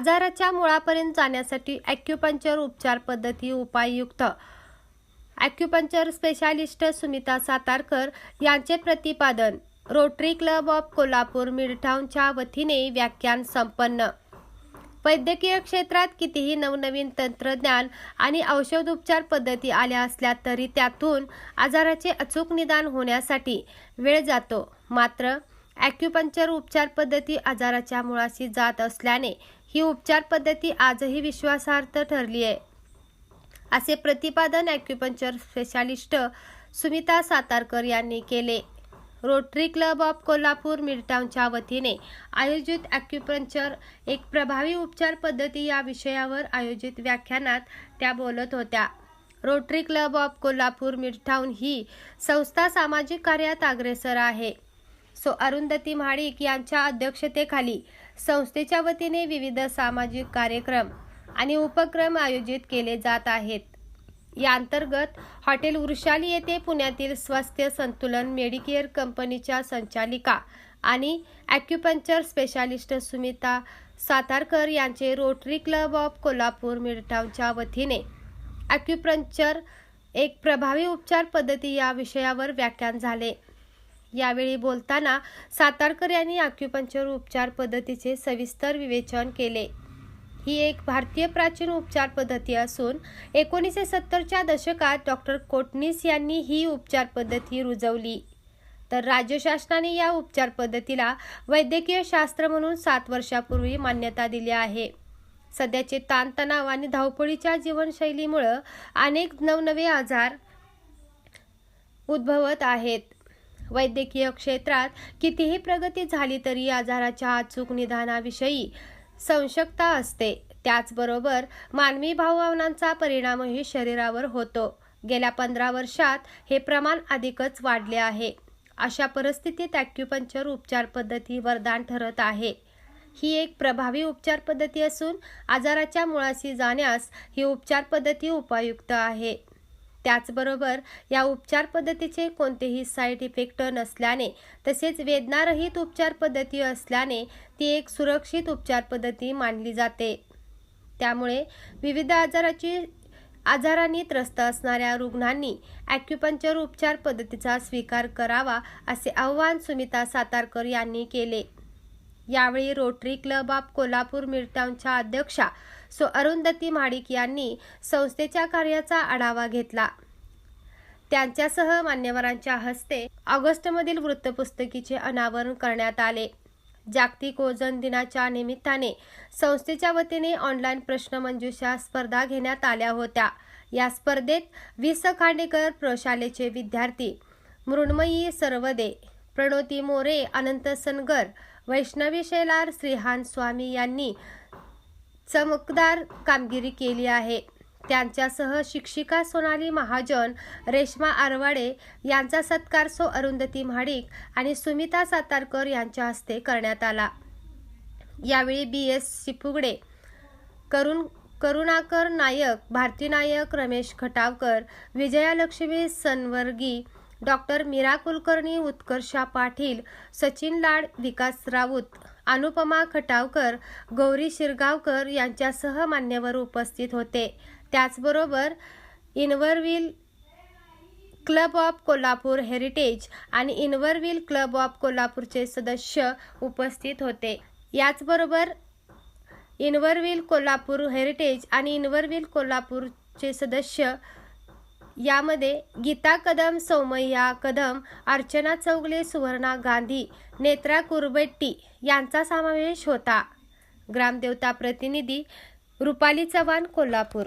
आजाराच्या मुळापर्यंत जाण्यासाठी ॲक्युपंक्चर उपचार पद्धती उपाययुक्त ॲक्युपंक्चर स्पेशालिस्ट सुमिता सातारकर यांचे प्रतिपादन रोटरी क्लब ऑफ कोल्हापूर मिडटाऊनच्या वतीने व्याख्यान संपन्न. वैद्यकीय क्षेत्रात कितीही नवनवीन तंत्रज्ञान आणि औषधोपचार पद्धती आल्या असल्या तरी त्यातून आजाराचे अचूक निदान होण्यासाठी वेळ जातो. मात्र ॲक्युपंक्चर उपचार पद्धती आजाराच्या मुळाशी जात असल्याने ही उपचार पद्धती आजही विश्वासार्थ ठरली आहे. असे प्रतिपादन ॲक्युपंक्चर स्पेशालिस्ट सुमिता सातारकर यांनी केले. रोटरी क्लब ऑफ कोल्हापूर मिडटाऊनच्या वतीने आयोजित ॲक्युपंक्चर एक प्रभावी उपचार पद्धती या विषयावर आयोजित व्याख्यानात त्या बोलत होत्या. Rotary club of Kolhapur midtown ही संस्था सामाजिक कार्यात अग्रेसर आहे. सो अरुंधती महाडिक यांच्या अध्यक्षतेखाली संस्थेच्या वतीने विविध सामाजिक कार्यक्रम आणि उपक्रम आयोजित केले जात आहेत. या अंतर्गत हॉटेल वृषाली येथे पुण्यातील स्वास्थ्य संतुलन मेडिकेअर कंपनीच्या संचालिका आणि ॲक्युपंक्चर स्पेशालिस्ट सुमिता सातारकर यांचे रोटरी क्लब ऑफ कोल्हापूर मिडटाऊनच्या वतीने ॲक्युपंक्चर एक प्रभावी उपचार पद्धती या विषयावर व्याख्यान झाले. यावेळी बोलताना सातारकर यांनी आक्युपंचर उपचार पद्धतीचे सविस्तर विवेचन केले. ही एक भारतीय प्राचीन उपचार पद्धती असून एकोणीसशे सत्तरच्या दशकात डॉक्टर कोटनीस यांनी ही उपचार पद्धती रुजवली. तर राज्य शासनाने या उपचार पद्धतीला वैद्यकीय शास्त्र म्हणून सात वर्षापूर्वी मान्यता दिली आहे. सध्याचे ताणतणाव आणि धावपळीच्या जीवनशैलीमुळं अनेक नवनवे आजार उद्भवत आहेत. वैद्यकीय क्षेत्रात कितीही प्रगती झाली तरी आजाराच्या अचूक निदानाविषयी संशक्ता असते. त्याचबरोबर मानवी भावभावनांचा परिणामही शरीरावर होतो. गेल्या पंधरा वर्षात हे प्रमाण अधिकच वाढले आहे. अशा परिस्थितीत ॲक्युपंक्चर उपचार पद्धती वरदान ठरत आहे. ही एक प्रभावी उपचार पद्धती असून आजाराच्या मुळाशी जाण्यास ही उपचार पद्धती उपयुक्त आहे. त्याचबरोबर या उपचार पद्धतीचे कोणतेही साईड इफेक्ट नसल्याने तसेच वेदनारहित उपचार पद्धती असल्याने ती एक सुरक्षित उपचार पद्धती मानली जाते. त्यामुळे विविध आजाराची आजारांनी त्रस्त असणाऱ्या रुग्णांनी ॲक्युपंक्चर उपचार पद्धतीचा स्वीकार करावा असे आव्हान सुमिता सातारकर यांनी केले. यावेळी रोटरी क्लब ऑफ कोल्हापूर मिडटाऊनच्या अध्यक्षा सो अरुंधती महाडिक यांनी संस्थेच्या कार्याचा आढावा घेतला. त्यांच्यासह मान्यवरांच्या हस्ते ऑगस्टमधील वृत्तपुस्तकीचे अनावरण करण्यात आले. जागतिक ओझोन दिनाच्या निमित्ताने संस्थेच्या वतीने ऑनलाईन प्रश्नमंजुषा स्पर्धा घेण्यात आल्या होत्या. या स्पर्धेत वीस खांडेकर प्रशालेचे विद्यार्थी मृण्मयी सर्वदे प्रणोती मोरे अनंत सनगर वैष्णवी शेलार श्रीहान स्वामी यांनी चमकदार कामगिरी केली आहे. त्यांच्यासह शिक्षिका सोनाली महाजन रेश्मा आरवाडे यांचा सत्कार सो अरुंधती महाडिक आणि सुमिता सातारकर यांच्या हस्ते करण्यात आला. यावेळी B. S. Shipugade Karun Karunakar Nayak Bharati Nayak Ramesh Khatavkar Vijayalakshmi Sanvargi doctor Meera Kulkarni Utkarsha Patil Sachin Lad Vikas Raut Anupama Khatavkar Gauri Shirgaonkar यांच्यासह मान्यवर उपस्थित होते. त्याचबरोबर Inner Wheel club of Kolhapur heritage आणि Inner Wheel club of कोल्हापूरचे सदस्य उपस्थित होते. याचबरोबर इनवरविल कोल्हापूर हेरिटेज आणि इनवरविल कोल्हापूरचे सदस्य यामध्ये गीता कदम सौमय्या कदम अर्चना चौगले सुवर्णा गांधी नेत्रा कुरबेट्टी यांचा समावेश होता. ग्रामदेवता प्रतिनिधी रुपाली चव्हाण कोल्हापूर.